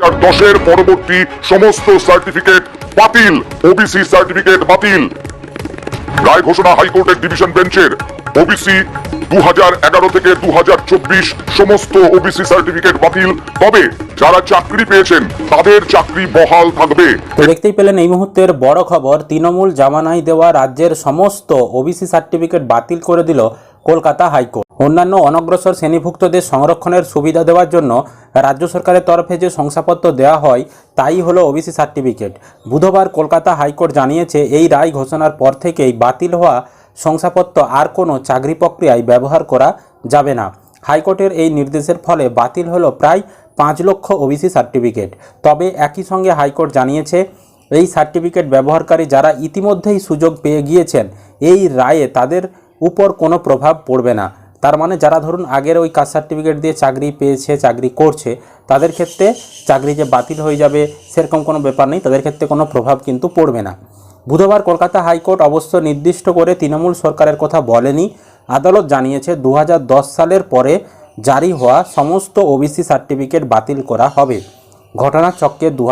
দশের পরবর্তী সমস্ত সার্টিফিকেট বাতিল ওবিসি সার্টিফিকেট বাতিল। রায় ঘোষণা হাইকোর্টের ডিভিশন বেঞ্চের ওবিসি দু থেকে দু সমস্ত ওবিসি সার্টিফিকেট বাতিল। তবে যারা চাকরি পেয়েছেন, তাদের চাকরি বহাল থাকবে। দেখতেই পেলেন এই মুহূর্তের বড় খবর, তৃণমূল জামানায় দেওয়া রাজ্যের সমস্ত ওবিসি সার্টিফিকেট বাতিল করে দিল কলকাতা হাইকোর্ট। অন্যান্য অনগ্রসর শ্রেণীভুক্তদের সংরক্ষণের সুবিধা দেওয়ার জন্য রাজ্য সরকারের তরফে যে শংসাপত্র দেওয়া হয়, তাই হলো ওবিসি সার্টিফিকেট। বুধবার কলকাতা হাইকোর্ট জানিয়েছে, এই রায় ঘোষণার পর থেকেই বাতিল হওয়া শংসাপত্র আর কোনো চাকরি প্রক্রিয়ায় ব্যবহার করা যাবে না। হাইকোর্টের এই নির্দেশের ফলে বাতিল হলো প্রায় পাঁচ লক্ষ ওবিসি সার্টিফিকেট। তবে একই সঙ্গে হাইকোর্ট জানিয়েছে, এই সার্টিফিকেট ব্যবহারকারী যারা ইতিমধ্যেই সুযোগ পেয়ে গিয়েছেন, এই রায়ে তাদের উপর কোনো প্রভাব পড়বে না। তার মানে যারা ধরুন আগের ওই কাস্ট সার্টিফিকেট দিয়ে চাকরি পেয়েছে, চাকরি করছে, তাদের ক্ষেত্রে চাকরি যে বাতিল হয়ে যাবে সেরকম কোনো ব্যাপার নেই, তাদের ক্ষেত্রে কোনো প্রভাব কিন্তু পড়বে না। বুধবার কলকাতা হাইকোর্ট অবশ্য নির্দিষ্ট করে তৃণমূল সরকারের কথা বলেনি। আদালত জানিয়েছে দু হাজার দশ সালের পরে জারি হওয়া সমস্ত ওবিসি সার্টিফিকেট বাতিল করা হবে। ঘটনার চক্রে দু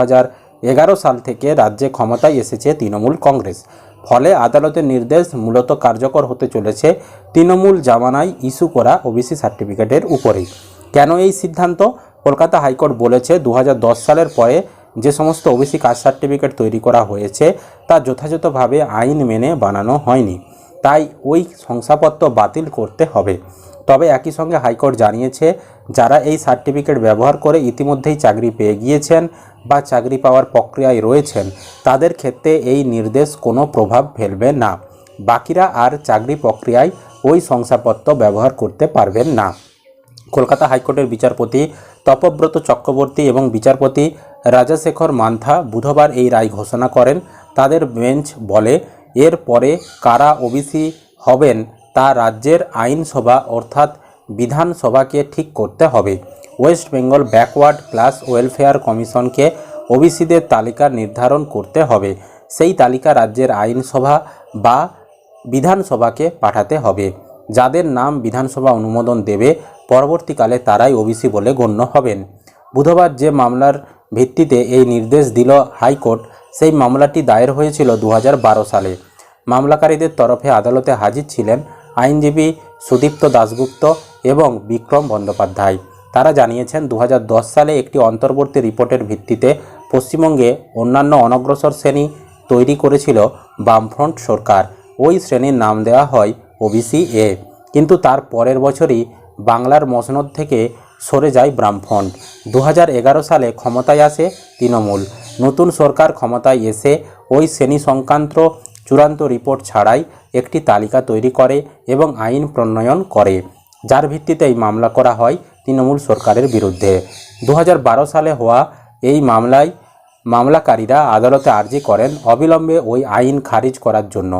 এগারো সাল থেকে রাজ্যে ক্ষমতায় এসেছে তৃণমূল কংগ্রেস। ফলে আদালতের নির্দেশ মূলত কার্যকর হতে চলেছে তৃণমূল জামানায় ইস্যু করা ওবিসি সার্টিফিকেটের উপরেই। কেন এই সিদ্ধান্ত? কলকাতা হাইকোর্ট বলেছে দু হাজার দশ সালের পরে যে সমস্ত ওবিসি কাস্ট সার্টিফিকেট তৈরি করা হয়েছে তা যথাযথভাবে আইন মেনে বানানো হয়নি। তাই ওই শংসাপত্র বাতিল করতে হবে। তবে একই সঙ্গে হাইকোর্ট জানিয়েছে, যারা এই সার্টিফিকেট ব্যবহার করে ইতিমধ্যেই চাকরি পেয়ে গিয়েছেন বা চাকরি পাওয়ার প্রক্রিয়ায় রয়েছেন, তাদের ক্ষেত্রে এই নির্দেশ কোনো প্রভাব ফেলবে না। বাকিরা আর চাকরি প্রক্রিয়ায় ওই শংসাপত্র ব্যবহার করতে পারবেন না। কলকাতা হাইকোর্টের বিচারপতি তপব্রত চক্রবর্তী এবং বিচারপতি রাজাশেখর মান্থা বুধবার এই রায় ঘোষণা করেন। তাদের বেঞ্চ বলে, এর পরে কারা ওবিসি হবেন তা রাজ্যের আইনসভা অর্থাৎ বিধানসভাকে ঠিক করতে হবে। West Bengal backward class welfare কমিশনকে ওবিসিদের তালিকা নির্ধারণ করতে হবে। সেই তালিকা রাজ্যের আইনসভা বা বিধানসভাকে পাঠাতে হবে। যাদের নাম বিধানসভা অনুমোদন দেবে, পরবর্তীকালে তারাই ওবিসি বলে গণ্য হবেন। বুধবার যে মামলার ভিত্তিতে এই নির্দেশ দিল হাইকোর্ট, সেই মামলাটি দায়ের হয়েছিল দু হাজার বারো সালে। মামলাকারীদের তরফে আদালতে হাজির ছিলেন আইনজীবী সুদীপ্ত দাশগুপ্ত এবং বিক্রম বন্দ্যোপাধ্যায়। তারা জানিয়েছেন দু হাজার দশ সালে একটি অন্তর্বর্তী রিপোর্টের ভিত্তিতে পশ্চিমবঙ্গে অন্যান্য অনগ্রসর শ্রেণি তৈরি করেছিল বামফ্রন্ট সরকার। ওই শ্রেণির নাম দেওয়া হয় ওবিসি এ। কিন্তু তার পরের বছরই বাংলার মসনদ থেকে সরে যায় বামফ্রন্ট। দু হাজার এগারো সালে ক্ষমতায় আসে তৃণমূল। নতুন সরকার ক্ষমতায় এসে ওই শ্রেণি সংক্রান্ত চূড়ান্ত রিপোর্ট ছাড়াই একটি তালিকা তৈরি করে এবং আইন প্রণয়ন করে, যার ভিত্তিতে এই মামলা করা হয় তৃণমূল সরকারের বিরুদ্ধে। দু হাজার বারো সালে হওয়া এই মামলায় মামলাকারীরা আদালতে আর্জি করেন অবিলম্বে ওই আইন খারিজ করার জন্য।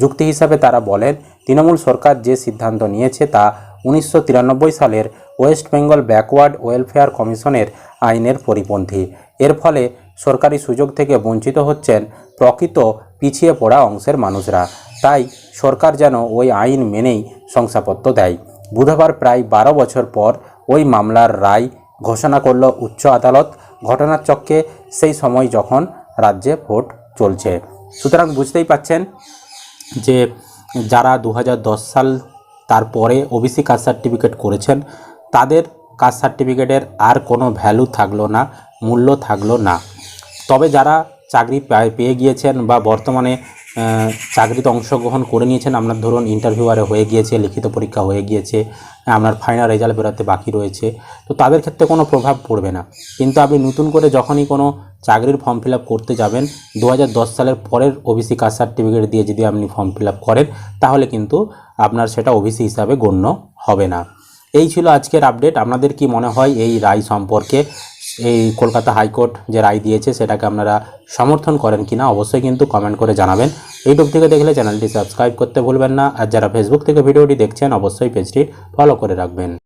যুক্তি হিসাবে তারা বলেন, তৃণমূল সরকার যে সিদ্ধান্ত নিয়েছে তা উনিশশো তিরানব্বই সালের ওয়েস্ট বেঙ্গল ব্যাকওয়ার্ড ওয়েলফেয়ার কমিশনের আইনের পরিপন্থী। এর ফলে সরকারি সুযোগ থেকে বঞ্চিত হচ্ছেন প্রকৃত পিছিয়ে পড়া অংশের মানুষরা। তাই সরকার যেন ওই আইন মেনেই শংসাপত্র দেয়। বুধবার প্রায় বারো বছর পর ওই মামলার রায় ঘোষণা করল উচ্চ আদালত। ঘটনার চক্রে সেই সময় যখন রাজ্যে ভোট চলছে। সুতরাং বুঝতেই পাচ্ছেন যে যারা দু হাজার দশ সাল তারপরে ওবিসি কাস্ট সার্টিফিকেট করেছেন, তাদের কাস্ট সার্টিফিকেটের আর কোনো ভ্যালু থাকল না, মূল্য থাকল না। তবে যারা চাকরি পায়- গিয়েছেন বা বর্তমানে চাকরিতে অংশগ্রহণ করে নিয়েছেন। আপনার ধরুন ইন্টারভিউয়ারে হয়ে গিয়েছে, লিখিত পরীক্ষা হয়ে গিয়েছে, আপনার ফাইনাল রেজাল্ট বেরোতে বাকি রয়েছে। তো তাদের ক্ষেত্রে কোনো প্রভাব পড়বে না। কিন্তু আপনি নতুন করে যখনই কোনো চাকরির ফর্ম ফিল করতে যাবেন দু হাজার দশ সালের পরের ওবিসি কাস্ট সার্টিফিকেট দিয়ে যদি আপনি ফর্ম ফিল করেন, তাহলে কিন্তু আপনার সেটা ওবিসি হিসাবে গণ্য হবে না। এই ছিল আজকের আপডেট আপনাদের কি মনে হয় এই রায় সম্পর্কে? এই কলকাতা হাইকোর্ট যে রায় দিয়েছে সেটাকে আপনারা সমর্থন করেন কিনা অবশ্যই কিন্তু কমেন্ট করে জানাবেন। ইউটিউব থেকে দেখলে চ্যানেলটি সাবস্ক্রাইব করতে ভুলবেন না। আর যারা ফেসবুক থেকে ভিডিওটি দেখছেন, অবশ্যই পেজটি ফলো করে রাখবেন।